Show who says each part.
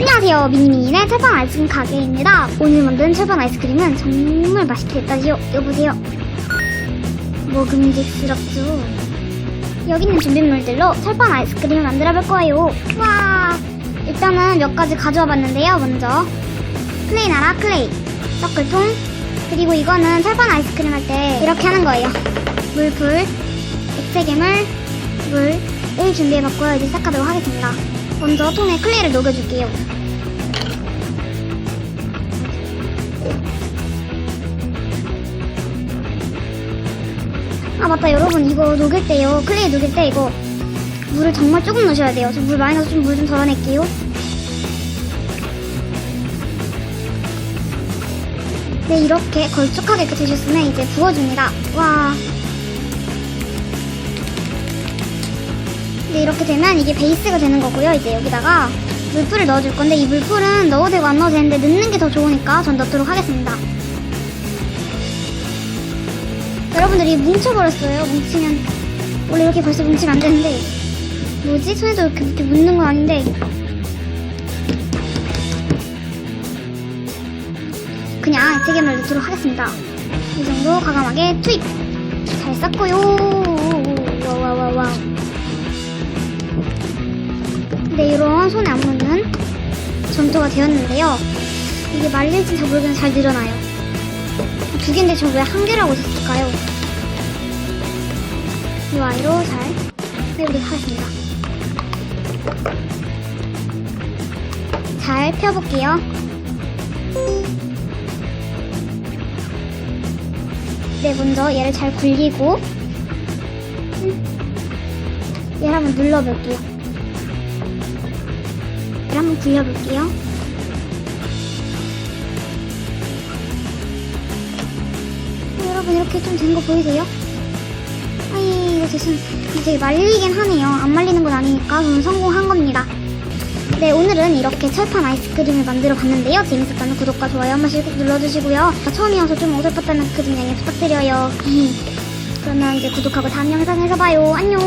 Speaker 1: 안녕하세요 미니미니의 철판 아이스크림 가게입니다. 오늘 만든 철판 아이스크림은 정말 맛있겠다지요? 여보세요? 먹음직스럽죠? 여기 있는 준비물들로 철판 아이스크림을 만들어 볼 거예요. 와 일단은 몇 가지 가져와 봤는데요 먼저. 클레이 나라 클레이 서클통. 그리고 이거는 철판 아이스크림 할 때 이렇게 하는 거예요. 물풀 액체괴물 물을 준비해 봤고요. 이제 시작하도록 하겠습니다 먼저 통에 클레이를 녹여줄게요. 아 맞다. 여러분 이거 녹일 때요. 클레이 녹일 때 이거 물을 정말 조금 넣으셔야 돼요. 저 물 많이 넣어서 좀 물 좀 덜어낼게요. 네 이렇게 걸쭉하게 이렇게 되셨으면 이제 부어줍니다. 와 네, 이렇게 되면 이게 베이스가 되는 거고요. 이제 여기다가 물풀을 넣어줄 건데 이 물풀은 넣어도 되고 안 넣어도 되는데 넣는 게 더 좋으니까 전 넣도록 하겠습니다. 여러분들이 뭉쳐버렸어요. 뭉치면 원래 이렇게 벌써 뭉치면 안 되는데 뭐지? 손에도 이렇게, 이렇게 묻는 건 아닌데 그냥 액체괴물 넣도록 하겠습니다. 이 정도 과감하게 투입! 잘 쌌고요. 와와와와. 점토가 되었는데요. 이게 말릴지 잘 모르겠는데 잘 늘어나요. 두 개인데 저 왜 한 개라고 했을까요? 이 아이로 잘 해보도록 하겠습니다. 잘 펴볼게요. 네, 먼저 얘를 잘 굴리고 음, 얘를 한번 눌러볼게요. 얘를 한번 굴려볼게요. 어, 여러분 이렇게 좀 된 거 보이세요? 아이 이거 대신 되게 말리긴 하네요. 안 말리는 건 아니니까 저는 성공한 겁니다. 네 오늘은 이렇게 철판 아이스크림을 만들어 봤는데요. 재밌었다면 구독과 좋아요 한 번씩 꼭 눌러주시고요. 저처음이어서 좀 어설펐다면 그 점 양해 부탁드려요. 그러면 이제 구독하고 다음 영상에서 봐요. 안녕.